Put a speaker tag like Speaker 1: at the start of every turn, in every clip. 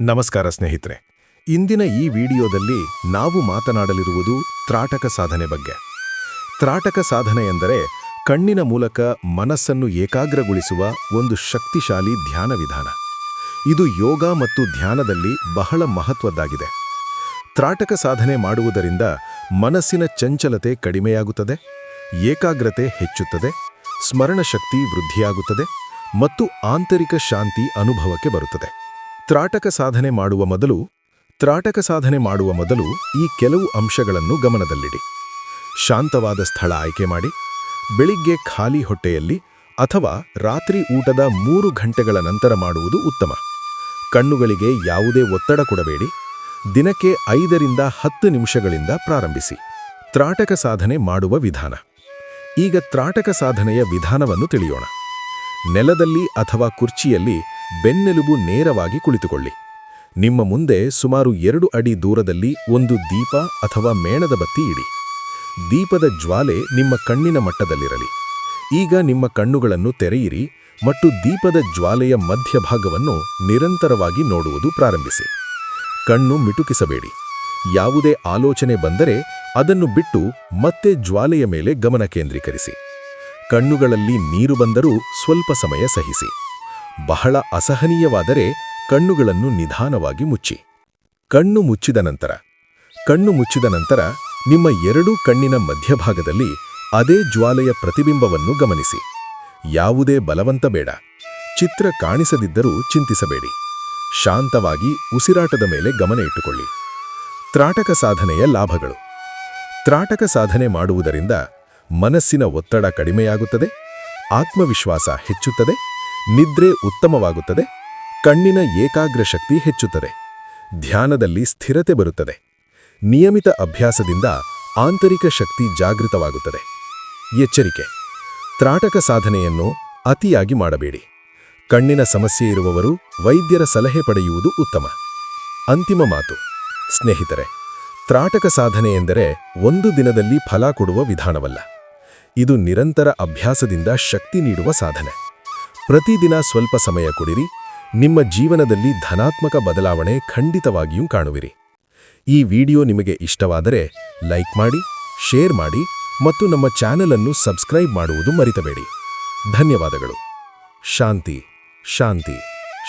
Speaker 1: ನಮಸ್ಕಾರ ಸ್ನೇಹಿತರೆ. ಇಂದಿನ ಈ ವಿಡಿಯೋದಲ್ಲಿ ನಾವು ಮಾತನಾಡಲಿರುವುದು ತ್ರಾಟಕ ಸಾಧನೆ ಬಗ್ಗೆ. ತ್ರಾಟಕ ಸಾಧನೆ ಎಂದರೆ ಕಣ್ಣಿನ ಮೂಲಕ ಮನಸ್ಸನ್ನು ಏಕಾಗ್ರಗೊಳಿಸುವ ಒಂದು ಶಕ್ತಿಶಾಲಿ ಧ್ಯಾನ ವಿಧಾನ. ಇದು ಯೋಗ ಮತ್ತು ಧ್ಯಾನದಲ್ಲಿ ಬಹಳ ಮಹತ್ವದ್ದಾಗಿದೆ. ತ್ರಾಟಕ ಸಾಧನೆ ಮಾಡುವುದರಿಂದ ಮನಸ್ಸಿನ ಚಂಚಲತೆ ಕಡಿಮೆಯಾಗುತ್ತದೆ, ಏಕಾಗ್ರತೆ ಹೆಚ್ಚುತ್ತದೆ, ಸ್ಮರಣಶಕ್ತಿ ವೃದ್ಧಿಯಾಗುತ್ತದೆ ಮತ್ತು ಆಂತರಿಕ ಶಾಂತಿ ಅನುಭವಕ್ಕೆ ಬರುತ್ತದೆ. ತ್ರಾಟಕ ಸಾಧನೆ ಮಾಡುವ ಮೊದಲು, ತ್ರಾಟಕ ಸಾಧನೆ ಮಾಡುವ ಮೊದಲು ಈ ಕೆಲವು ಅಂಶಗಳನ್ನು ಗಮನದಲ್ಲಿಡಿ. ಶಾಂತವಾದ ಸ್ಥಳ ಆಯ್ಕೆ ಮಾಡಿ, ಬೆಳಿಗ್ಗೆ ಖಾಲಿ ಹೊಟ್ಟೆಯಲ್ಲಿ ಅಥವಾ ರಾತ್ರಿ ಊಟದ ಮೂರು ಗಂಟೆಗಳ ನಂತರ ಮಾಡುವುದು ಉತ್ತಮ. ಕಣ್ಣುಗಳಿಗೆ ಯಾವುದೇ ಒತ್ತಡ ಕೊಡಬೇಡಿ. ದಿನಕ್ಕೆ ಐದರಿಂದ ಹತ್ತು ನಿಮಿಷಗಳಿಂದ ಪ್ರಾರಂಭಿಸಿ. ತ್ರಾಟಕ ಸಾಧನೆ ಮಾಡುವ ವಿಧಾನ. ಈಗ ತ್ರಾಟಕ ಸಾಧನೆಯ ವಿಧಾನವನ್ನು ತಿಳಿಯೋಣ. ನೆಲದಲ್ಲಿ ಅಥವಾ ಕುರ್ಚಿಯಲ್ಲಿ ಬೆನ್ನೆಲುಬು ನೇರವಾಗಿ ಕುಳಿತುಕೊಳ್ಳಿ. ನಿಮ್ಮ ಮುಂದೆ ಸುಮಾರು ಎರಡು ಅಡಿ ದೂರದಲ್ಲಿ ಒಂದು ದೀಪ ಅಥವಾ ಮೇಣದ ಬತ್ತಿ ಇಡಿ. ದೀಪದ ಜ್ವಾಲೆ ನಿಮ್ಮ ಕಣ್ಣಿನ ಮಟ್ಟದಲ್ಲಿರಲಿ. ಈಗ ನಿಮ್ಮ ಕಣ್ಣುಗಳನ್ನು ತೆರೆಯಿರಿ ಮತ್ತು ದೀಪದ ಜ್ವಾಲೆಯ ಮಧ್ಯಭಾಗವನ್ನು ನಿರಂತರವಾಗಿ ನೋಡುವುದು ಪ್ರಾರಂಭಿಸಿ. ಕಣ್ಣು ಮಿಟುಕಿಸಬೇಡಿ. ಯಾವುದೇ ಆಲೋಚನೆ ಬಂದರೆ ಅದನ್ನು ಬಿಟ್ಟು ಮತ್ತೆ ಜ್ವಾಲೆಯ ಮೇಲೆ ಗಮನ ಕೇಂದ್ರೀಕರಿಸಿ. ಕಣ್ಣುಗಳಲ್ಲಿ ನೀರು ಬಂದರೂ ಸ್ವಲ್ಪ ಸಮಯ ಸಹಿಸಿ. ಬಹಳ ಅಸಹನೀಯವಾದರೆ ಕಣ್ಣುಗಳನ್ನು ನಿಧಾನವಾಗಿ ಮುಚ್ಚಿ. ಕಣ್ಣು ಮುಚ್ಚಿದ ನಂತರ, ಕಣ್ಣು ಮುಚ್ಚಿದ ನಂತರ ನಿಮ್ಮ ಎರಡೂ ಕಣ್ಣಿನ ಮಧ್ಯಭಾಗದಲ್ಲಿ ಅದೇ ಜ್ವಾಲೆಯ ಪ್ರತಿಬಿಂಬವನ್ನು ಗಮನಿಸಿ. ಯಾವುದೇ ಬಲವಂತ ಬೇಡ, ಚಿತ್ರ ಕಾಣಿಸದಿದ್ದರೂ ಚಿಂತಿಸಬೇಡಿ. ಶಾಂತವಾಗಿ ಉಸಿರಾಟದ ಮೇಲೆ ಗಮನ ಇಟ್ಟುಕೊಳ್ಳಿ. ತ್ರಾಟಕ ಸಾಧನೆಯ ಲಾಭಗಳು. ತ್ರಾಟಕ ಸಾಧನೆ ಮಾಡುವುದರಿಂದ ಮನಸ್ಸಿನ ಒತ್ತಡ ಕಡಿಮೆಯಾಗುತ್ತದೆ, ಆತ್ಮವಿಶ್ವಾಸ ಹೆಚ್ಚುತ್ತದೆ, ನಿದ್ರೆ ಉತ್ತಮವಾಗುತ್ತದೆ, ಕಣ್ಣಿನ ಏಕಾಗ್ರ ಶಕ್ತಿ ಹೆಚ್ಚುತ್ತದೆ, ಧ್ಯಾನದಲ್ಲಿ ಸ್ಥಿರತೆ ಬರುತ್ತದೆ, ನಿಯಮಿತ ಅಭ್ಯಾಸದಿಂದ ಆಂತರಿಕ ಶಕ್ತಿ ಜಾಗೃತವಾಗುತ್ತದೆ. ಎಚ್ಚರಿಕೆ, ತ್ರಾಟಕ ಸಾಧನೆಯನ್ನು ಅತಿಯಾಗಿ ಮಾಡಬೇಡಿ. ಕಣ್ಣಿನ ಸಮಸ್ಯೆ ಇರುವವರು ವೈದ್ಯರ ಸಲಹೆ ಪಡೆಯುವುದು ಉತ್ತಮ. ಅಂತಿಮ ಮಾತು, ಸ್ನೇಹಿತರೆ, ತ್ರಾಟಕ ಸಾಧನೆ ಎಂದರೆ ಒಂದು ದಿನದಲ್ಲಿ ಫಲ ಕೊಡುವ ವಿಧಾನವಲ್ಲ. ಇದು ನಿರಂತರ ಅಭ್ಯಾಸದಿಂದ ಶಕ್ತಿ ನೀಡುವ ಸಾಧನೆ. ಪ್ರತಿದಿನ ಸ್ವಲ್ಪ ಸಮಯ ಕೊಡಿರಿ, ನಿಮ್ಮ ಜೀವನದಲ್ಲಿ ಧನಾತ್ಮಕ ಬದಲಾವಣೆ ಖಂಡಿತವಾಗಿಯೂ ಕಾಣುವಿರಿ. ಈ ವಿಡಿಯೋ ನಿಮಗೆ ಇಷ್ಟವಾದರೆ ಲೈಕ್ ಮಾಡಿ, ಶೇರ್ ಮಾಡಿ ಮತ್ತು ನಮ್ಮ ಚಾನೆಲ್ ಅನ್ನು ಸಬ್ಸ್ಕ್ರೈಬ್ ಮಾಡುವುದು ಮರಿತಬೇಡಿ. ಧನ್ಯವಾದಗಳು. ಶಾಂತಿ ಶಾಂತಿ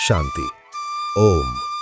Speaker 1: ಶಾಂತಿ. ಓಂ.